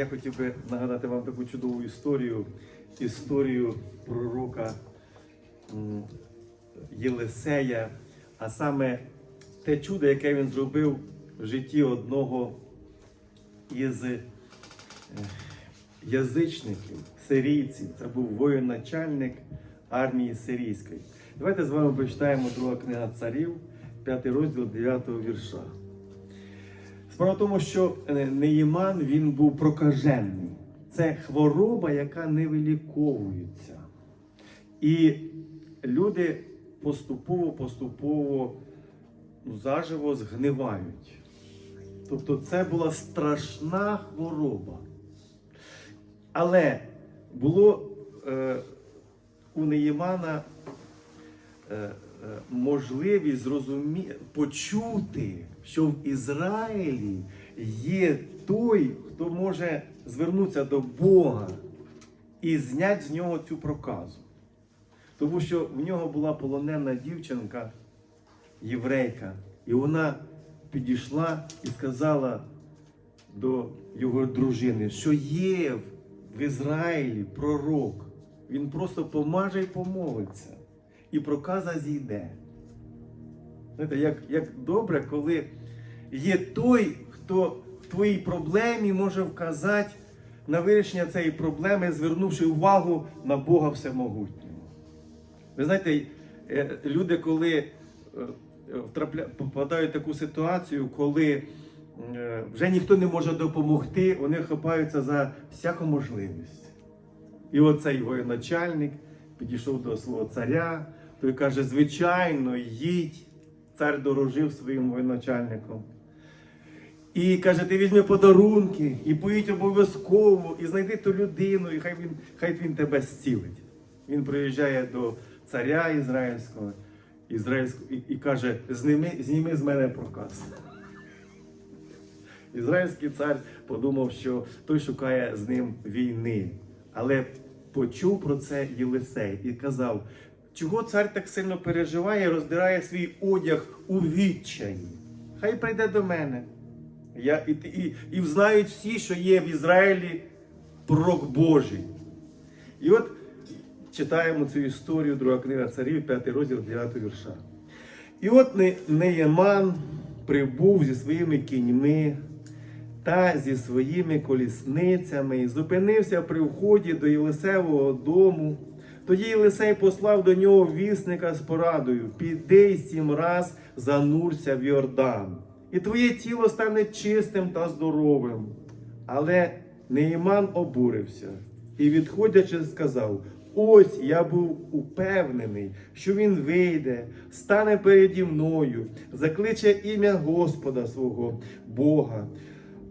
Я хотів би нагадати вам таку чудову історію, історію пророка Єлисея, а саме те чудо, яке він зробив в житті одного із е, язичників, сирійців. Це був воєначальник армії сирійської. Давайте з вами почитаємо друга книга царів, 5 розділ 9 вірша. Справа в тому, що е, Неїман він був прокажений. Це хвороба, яка не виліковується. І люди поступово-поступово ну, заживо згнивають. Тобто це була страшна хвороба. Але було е, у Неїмана е, е, можливість зрозумі... почути, що в Ізраїлі є той, хто може звернутися до Бога і зняти з нього цю проказу. Тому що в нього була полонена дівчинка, єврейка, і вона підійшла і сказала до його дружини, що є в Ізраїлі пророк. Він просто помаже і помолиться, і проказа зійде. Знаєте, як, як добре, коли є той, хто в твоїй проблемі може вказати на вирішення цієї проблеми, звернувши увагу на Бога Всемогутнього. Ви знаєте, е, люди, коли е, попадають в таку ситуацію, коли е, вже ніхто не може допомогти, вони хапаються за всяку можливість. І оцей воєначальник підійшов до свого царя, той каже: звичайно, їдь. Цар дорожив своїм воєначальником. І каже, ти візьми подарунки, і поїдь обов'язково, і знайди ту людину, і хай він, хай він тебе зцілить. Він приїжджає до царя ізраїльського, ізраїльського і, і каже: зніми, зніми з мене проказ. Ізраїльський цар подумав, що той шукає з ним війни. Але почув про це Єлисей і казав, чого цар так сильно переживає, роздирає свій одяг у відчаї. Хай прийде до мене. Я, і, і, і знають всі, що є в Ізраїлі пророк Божий. І от читаємо цю історію, друга книга царів, 5 розділ 9 вірша. І от Не- Неєман прибув зі своїми кіньми та зі своїми колісницями і зупинився при вході до Єлисевого дому. Тоді Єлисей послав до нього вісника з порадою: піди сім раз занурся в Йордан, і твоє тіло стане чистим та здоровим. Але Неїман обурився і, відходячи, сказав: Ось я був упевнений, що він вийде, стане переді мною, закличе ім'я Господа свого Бога,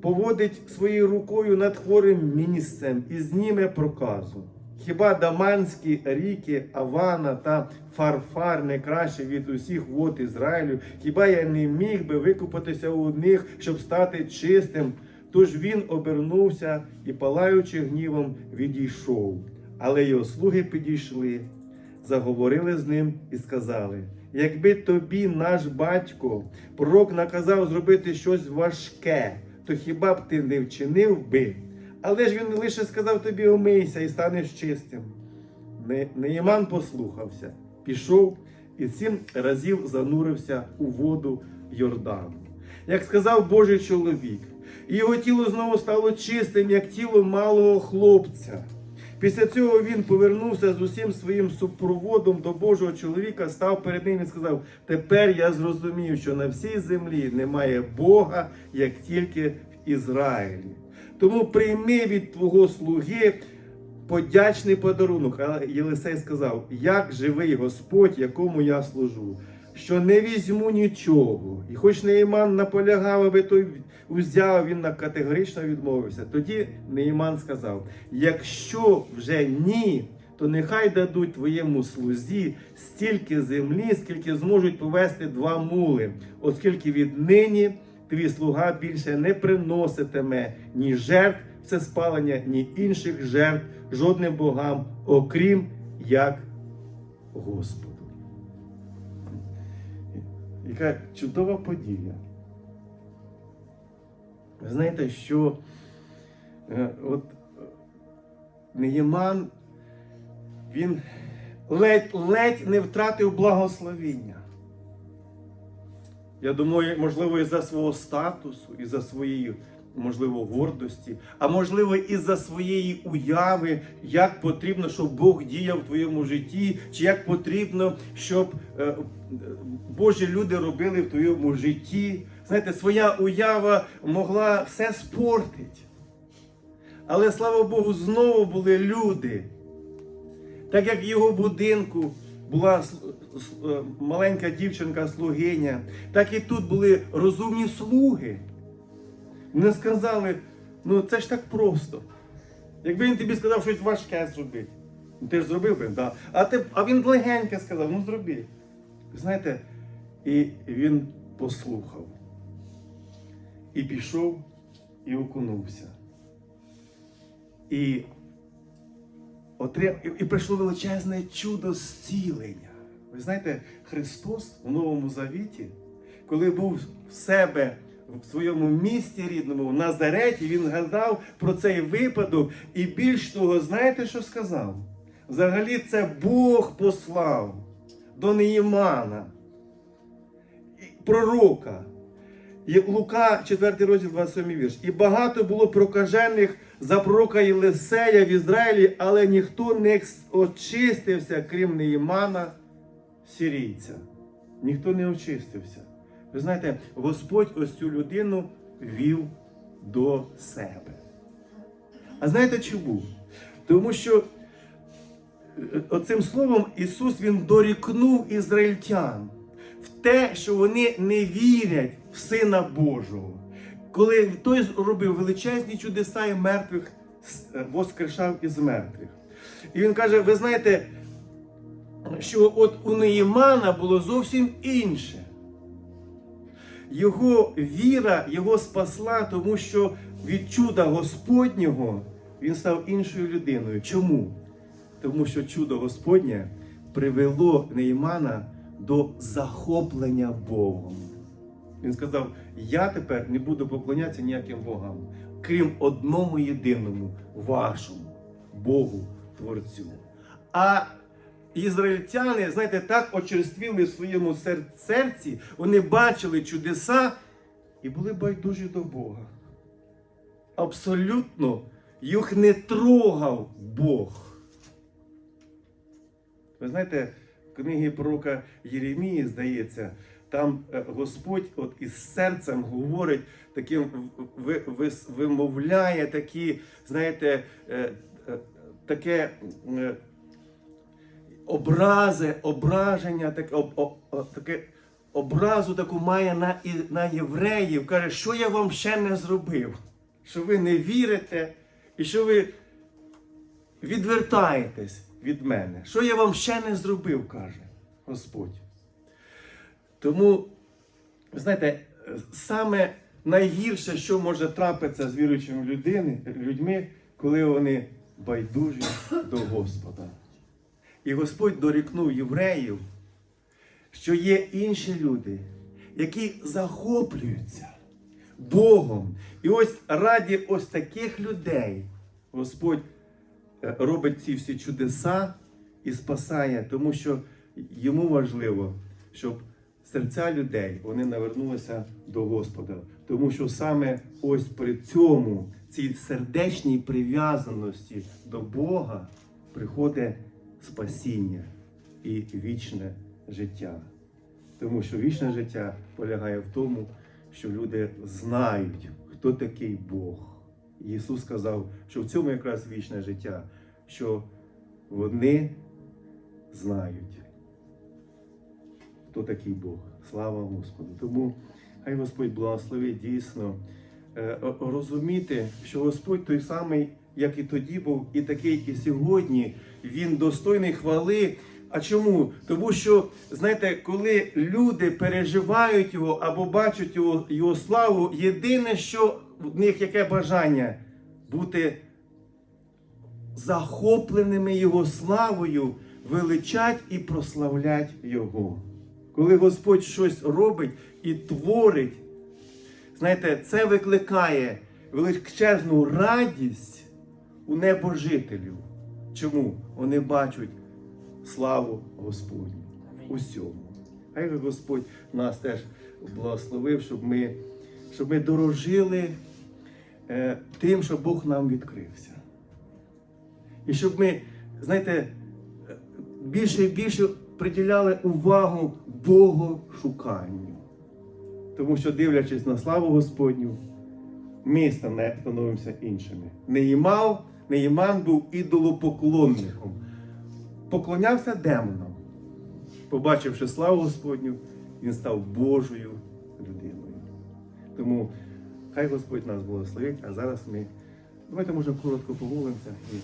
поводить своєю рукою над хворим місцем і зніме проказу. Хіба Даманські ріки, Авана та Фарфар не краще від усіх вод Ізраїлю? Хіба я не міг би викупатися у них, щоб стати чистим? Тож він обернувся і, палаючи гнівом, відійшов. Але його слуги підійшли, заговорили з ним і сказали: якби тобі наш батько, пророк наказав зробити щось важке, то хіба б ти не вчинив би? Але ж він лише сказав тобі омийся і станеш чистим. Не- Неїман послухався, пішов і сім разів занурився у воду Йордану. Як сказав Божий чоловік, і його тіло знову стало чистим, як тіло малого хлопця. Після цього він повернувся з усім своїм супроводом до Божого чоловіка, став перед ним і сказав: Тепер я зрозумів, що на всій землі немає Бога, як тільки в Ізраїлі. Тому прийми від твого слуги подячний подарунок. Але Єлисей сказав: Як живий Господь, якому я служу, що не візьму нічого. І хоч Неїман наполягав, аби той узяв, він категорично відмовився. Тоді Неїман сказав: якщо вже ні, то нехай дадуть твоєму слузі стільки землі, скільки зможуть повести два мули, оскільки віднині твій слуга більше не приноситиме ні жертв це спалення, ні інших жертв жодним богам, окрім як Господу. Яка чудова подія. Ви знаєте, що Е, От Неєман, він ледь-ледь не втратив благословіння. Я думаю, можливо, із-за свого статусу, із-за своєї, можливо, гордості, а можливо, із-за своєї уяви, як потрібно, щоб Бог діяв в твоєму житті, чи як потрібно, щоб е, е, Божі люди робили в твоєму житті. Знаєте, своя уява могла все спортити. Але слава Богу, знову були люди. Так як в його будинку була е, маленька дівчинка-слугиня, так і тут були розумні слуги. Не сказали, ну це ж так просто. Якби він тобі сказав щось важке зробити, ну, ти ж зробив би, да. а, ти, а він легенько сказав, ну зроби. Знаєте, і він послухав. І пішов, і окунувся. І отрим... і прийшло величезне чудо зцілення. Ви знаєте, Христос у Новому Завіті, коли був в себе в своєму місті рідному, в Назареті, він згадав про цей випадок. І більш того, знаєте, що сказав? Взагалі, це Бог послав до Неїмана, пророка. Лука, 4 розділ, 27 вірш. І багато було прокажених за пророка Єлисея в Ізраїлі, але ніхто не очистився, крім Неїмана, сірійця. Ніхто не очистився. Ви знаєте, Господь ось цю людину вів до себе. А знаєте чому? Тому що е, оцим словом Ісус Він дорікнув ізраїльтян в те, що вони не вірять в Сина Божого. Коли той робив величезні чудеса і мертвих е, воскрешав із мертвих. І він каже: ви знаєте, що от у Неїмана було зовсім інше. Його віра його спасла, тому що від чуда Господнього він став іншою людиною. Чому? Тому що чудо Господнє привело Неймана до захоплення Богом. Він сказав: Я тепер не буду поклонятися ніяким богам, крім одному єдиному, вашому Богу Творцю. А ізраїльтяни, знаєте, так очерствіли в своєму серці, вони бачили чудеса і були байдужі до Бога. Абсолютно їх не трогав Бог. Ви знаєте, в книгі пророка Єремії, здається, там е, Господь от із серцем говорить, таким ви, ви, вимовляє такі, знаєте, е, е, таке образи, ображення, таке, об, об, о, таке образу таку має на, і- на євреїв. Каже, що я вам ще не зробив? Що ви не вірите і що ви відвертаєтесь від мене. Що я вам ще не зробив, каже Господь. Тому, знаєте, саме найгірше, що може трапитися з віруючими людьми, коли вони байдужі до Господа. І Господь дорікнув євреїв, що є інші люди, які захоплюються Богом. І ось раді ось таких людей Господь е, робить ці всі чудеса і спасає, тому що йому важливо, щоб серця людей вони навернулися до Господа. Тому що саме ось при цьому, цій сердечній прив'язаності до Бога, приходить спасіння і вічне життя. Тому що вічне життя полягає в тому, що люди знають, хто такий Бог. Ісус сказав, що в цьому якраз вічне життя, що вони знають, хто такий Бог. Слава Господу. Тому хай Господь благословить дійсно е, розуміти, що Господь той самий, як і тоді був, і такий, і сьогодні. Він достойний хвали. А чому? Тому що, знаєте, коли люди переживають його або бачать його, його славу, єдине, що в них яке бажання бути захопленими Його славою, величать і прославлять Його. Коли Господь щось робить і творить, знаєте, це викликає величезну радість у небожителів. Чому? Вони бачать славу Господню усьому. Хай Господь нас теж благословив, щоб ми, щоб ми дорожили е, тим, що Бог нам відкрився. І щоб ми, знаєте, е, більше і більше приділяли увагу Богу шуканню. Тому що, дивлячись на славу Господню, ми становимося іншими. Неїмал, Неїман був ідолопоклонником, поклонявся демонам. Побачивши славу Господню, він став Божою людиною. Тому хай Господь нас благословить, а зараз ми давайте може коротко помолимося і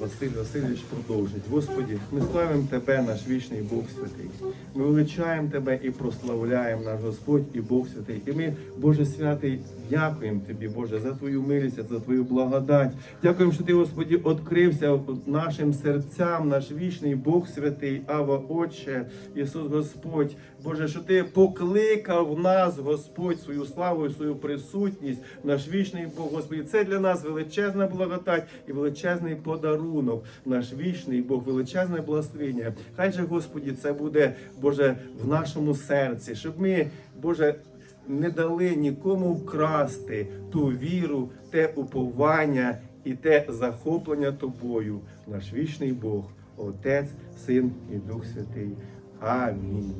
Василь Васильович продовжить. Господі, ми славимо Тебе, наш вічний Бог святий. Ми величаємо Тебе і прославляємо наш Господь і Бог святий. І ми, Боже святий, дякуємо Тобі, Боже, за Твою милість, за Твою благодать. Дякуємо, що Ти, Господі, відкрився нашим серцям, наш вічний Бог святий, Ава Отче, Ісус Господь. Боже, що Ти покликав нас, Господь, свою славу і свою присутність, наш вічний Бог, Господи. Це для нас величезна благодать і величезний подарунок. Наш вічний Бог, величезне благословення. Хай же, Господі, це буде, Боже, в нашому серці, щоб ми, Боже, не дали нікому вкрасти ту віру, те уповання і те захоплення тобою, наш вічний Бог, Отець, Син і Дух Святий. Амінь.